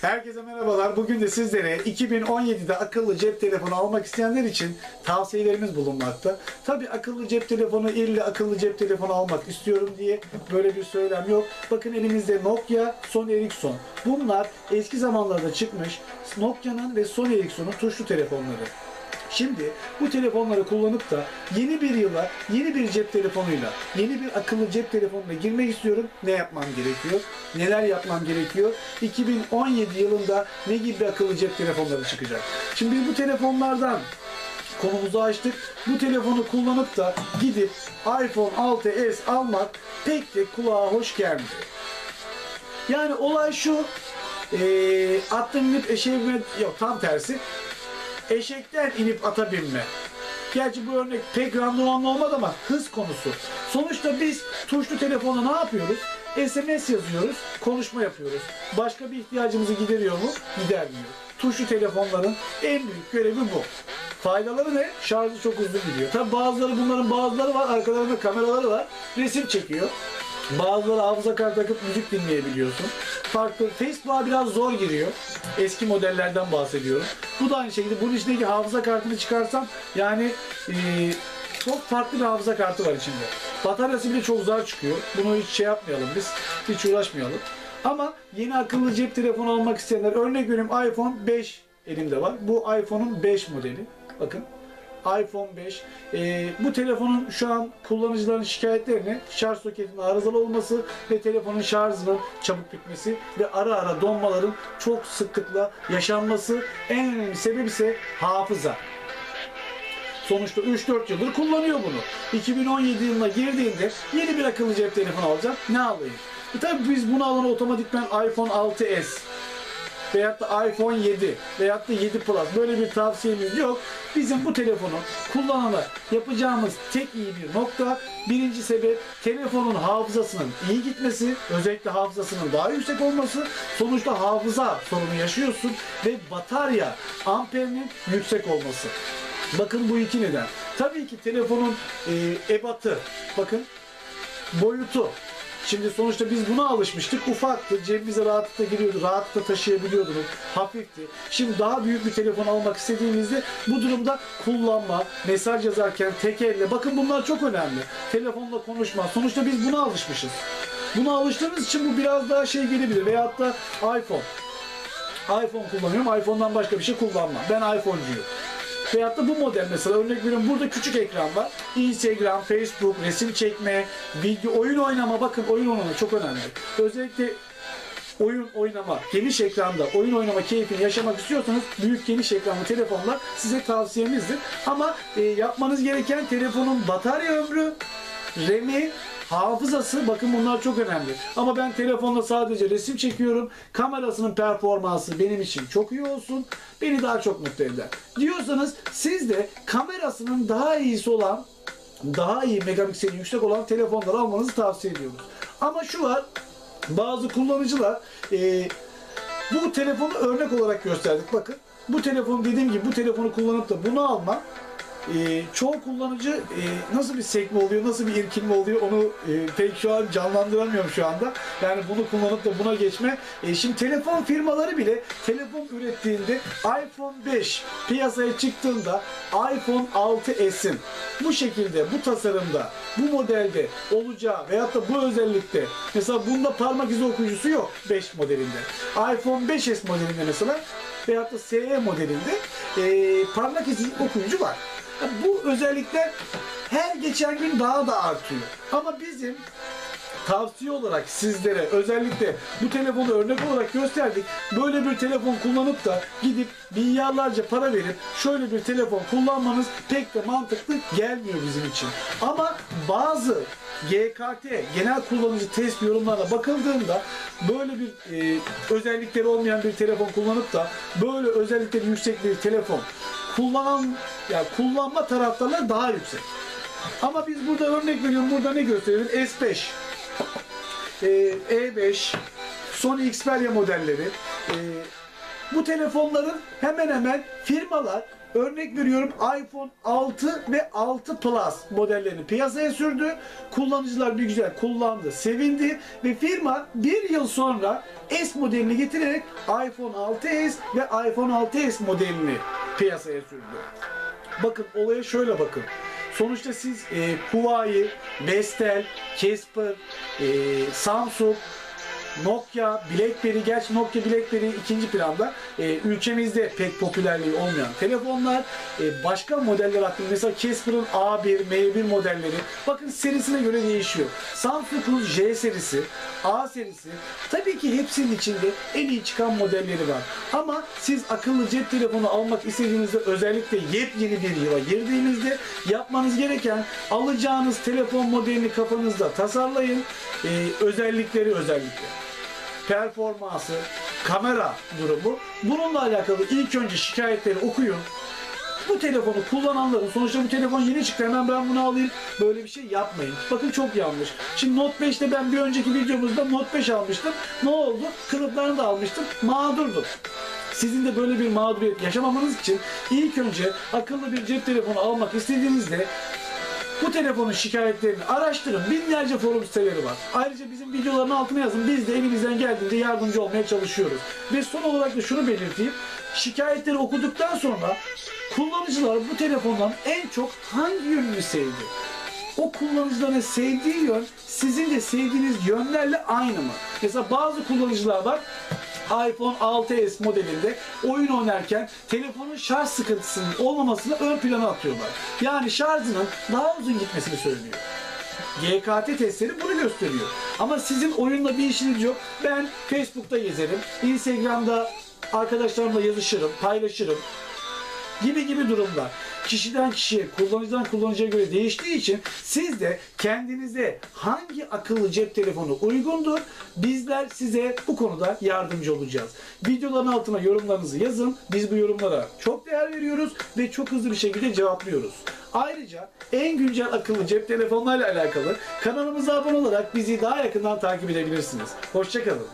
Herkese merhabalar. Bugün de sizlere 2017'de akıllı cep telefonu almak isteyenler için tavsiyelerimiz bulunmakta. Tabi akıllı cep telefonu illa akıllı cep telefonu almak istiyorum diye böyle bir söylem yok. Bakın elimizde Nokia, Sony Ericsson. Bunlar eski zamanlarda çıkmış Nokia'nın ve Sony Ericsson'un tuşlu telefonları. Şimdi bu telefonları kullanıp da yeni bir yıla yeni bir cep telefonuyla, yeni bir akıllı cep telefonuna girmek istiyorum. Ne yapmam gerekiyor? Neler yapmam gerekiyor? 2017 yılında ne gibi akıllı cep telefonları çıkacak? Şimdi biz bu telefonlardan konumuzu açtık. Bu telefonu kullanıp da gidip iPhone 6s almak pek de kulağa hoş gelmiyor. Yani olay şu, attan inip eşeğe binmek, yok tam tersi, eşekten inip ata binme. Gerçi bu örnek pek randımanlı olmadı ama hız konusu. Sonuçta biz tuşlu telefonla ne yapıyoruz? SMS yazıyoruz, konuşma yapıyoruz. Başka bir ihtiyacımızı gideriyor mu? Gidermiyor. Tuşlu telefonların en büyük görevi bu. Faydaları ne? Şarjı çok uzun gidiyor. Tabi bazıları bunların bazıları var, arkalarında kameraları var. Resim çekiyor. Bazıları hafıza kartı takıp müzik dinleyebiliyorsun. Farklı. Facebook'a biraz zor giriyor. Eski modellerden bahsediyorum. Bu da aynı şekilde bunun içindeki hafıza kartını çıkarsam yani eee, çok farklı bir hafıza kartı var içinde. Bataryası bile çok zor çıkıyor. Bunu hiç şey yapmayalım biz. Hiç uğraşmayalım. Ama yeni akıllı cep telefonu almak isteyenler örnek veriyorum iPhone 5 elimde var. Bu iPhone'un 5 modeli. Bakın iPhone 5. Ee, bu telefonun şu an kullanıcıların şikayetlerini şarj soketinin arızalı olması ve telefonun şarjının çabuk bitmesi ve ara ara donmaların çok sıklıkla yaşanması en önemli sebebi ise hafıza. Sonuçta 3-4 yıldır kullanıyor bunu. 2017 yılına girdiğinde yeni bir akıllı cep telefonu alacak. Ne alayım? E tabi biz bunu alan otomatikman iPhone 6s veyahut da iPhone 7 veyahut da 7 Plus böyle bir tavsiyemiz yok. Bizim bu telefonu kullanana yapacağımız tek iyi bir nokta birinci sebep telefonun hafızasının iyi gitmesi özellikle hafızasının daha yüksek olması sonuçta hafıza sorunu yaşıyorsun ve batarya amperinin yüksek olması. Bakın bu iki neden. Tabii ki telefonun e, ebatı, bakın boyutu. Şimdi sonuçta biz buna alışmıştık. Ufaktı, cebimize rahatlıkla giriyordu, rahatlıkla taşıyabiliyordunuz, hafifti. Şimdi daha büyük bir telefon almak istediğimizde bu durumda kullanma, mesaj yazarken tek elle, bakın bunlar çok önemli. Telefonla konuşma. Sonuçta biz buna alışmışız. Buna alıştığımız için bu biraz daha şey gelebilir. Veyahut da iPhone. iPhone kullanıyorum, iPhone'dan başka bir şey kullanmam. Ben iPhone'cuyum. Veyahut da bu model mesela örnek veriyorum burada küçük ekran var. Instagram, Facebook, resim çekme, video, oyun oynama bakın oyun oynama çok önemli. Özellikle oyun oynama, geniş ekranda oyun oynama keyfini yaşamak istiyorsanız büyük geniş ekranlı telefonlar size tavsiyemizdir. Ama e, yapmanız gereken telefonun batarya ömrü, RAM'i, hafızası bakın bunlar çok önemli. Ama ben telefonla sadece resim çekiyorum. Kamerasının performansı benim için çok iyi olsun. Beni daha çok mutlu eder. Diyorsanız siz de kamerasının daha iyisi olan daha iyi megapikseli yüksek olan telefonları almanızı tavsiye ediyoruz. Ama şu var bazı kullanıcılar e, bu telefonu örnek olarak gösterdik. Bakın bu telefonu dediğim gibi bu telefonu kullanıp da bunu alma e, çoğu kullanıcı e, nasıl bir sekme oluyor, nasıl bir irkilme oluyor onu e, pek şu an canlandıramıyorum şu anda. Yani bunu kullanıp da buna geçme. E, şimdi telefon firmaları bile telefon ürettiğinde iPhone 5 piyasaya çıktığında iPhone 6s'in bu şekilde, bu tasarımda, bu modelde olacağı veyahut da bu özellikte mesela bunda parmak izi okuyucusu yok 5 modelinde. iPhone 5s modelinde mesela veyahut da SE modelinde e, parmak izi okuyucu var. Bu özellikler her geçen gün daha da artıyor. Ama bizim tavsiye olarak sizlere özellikle bu telefonu örnek olarak gösterdik. Böyle bir telefon kullanıp da gidip milyarlarca para verip şöyle bir telefon kullanmanız pek de mantıklı gelmiyor bizim için. Ama bazı GKT genel kullanıcı test yorumlarına bakıldığında böyle bir e, özellikleri olmayan bir telefon kullanıp da böyle özellikleri yüksek bir telefon kullanan ya kullanma taraftarları daha yüksek. Ama biz burada örnek veriyorum burada ne gösteriyoruz? S5 e, E5 Sony Xperia modelleri e, bu telefonların hemen hemen firmalar Örnek veriyorum iPhone 6 ve 6 Plus modellerini piyasaya sürdü. Kullanıcılar bir güzel kullandı, sevindi ve firma bir yıl sonra S modelini getirerek iPhone 6s ve iPhone 6s modelini piyasaya sürdü. Bakın olaya şöyle bakın. Sonuçta siz e, Huawei, Vestel, Casper, e, Samsung, Nokia, BlackBerry, gerçi Nokia, BlackBerry ikinci planda e, ülkemizde pek popülerliği olmayan telefonlar. E, başka modeller hakkında mesela Casper'ın A1, M1 modelleri bakın serisine göre değişiyor. Samsung'un J serisi, A serisi tabii ki hepsinin içinde en iyi çıkan modelleri var. Ama siz akıllı cep telefonu almak istediğinizde özellikle yepyeni bir yıla girdiğinizde yapmanız gereken alacağınız telefon modelini kafanızda tasarlayın. E, özellikleri özellikle performansı, kamera durumu. Bununla alakalı ilk önce şikayetleri okuyun. Bu telefonu kullananların sonuçta bu telefon yeni çıktı hemen ben bunu alayım. Böyle bir şey yapmayın. Bakın çok yanlış. Şimdi Note 5'te ben bir önceki videomuzda Note 5 almıştım. Ne oldu? Kılıflarını da almıştım. Mağdurdum. Sizin de böyle bir mağduriyet yaşamamanız için ilk önce akıllı bir cep telefonu almak istediğinizde bu telefonun şikayetlerini araştırın. Binlerce forum siteleri var. Ayrıca bizim videoların altına yazın. Biz de elimizden geldiğince yardımcı olmaya çalışıyoruz. Ve son olarak da şunu belirteyim. Şikayetleri okuduktan sonra kullanıcılar bu telefondan en çok hangi yönünü sevdi? O kullanıcıların sevdiği yön sizin de sevdiğiniz yönlerle aynı mı? Mesela bazı kullanıcılar var iPhone 6s modelinde oyun oynarken telefonun şarj sıkıntısının olmamasını ön plana atıyorlar. Yani şarjının daha uzun gitmesini söylüyor. GKT testleri bunu gösteriyor. Ama sizin oyunla bir işiniz yok. Ben Facebook'ta gezerim, Instagram'da arkadaşlarımla yazışırım, paylaşırım gibi gibi durumlar. Kişiden kişiye, kullanıcıdan kullanıcıya göre değiştiği için siz de kendinize hangi akıllı cep telefonu uygundur bizler size bu konuda yardımcı olacağız. Videoların altına yorumlarınızı yazın. Biz bu yorumlara çok değer veriyoruz ve çok hızlı bir şekilde cevaplıyoruz. Ayrıca en güncel akıllı cep telefonlarıyla alakalı kanalımıza abone olarak bizi daha yakından takip edebilirsiniz. Hoşçakalın.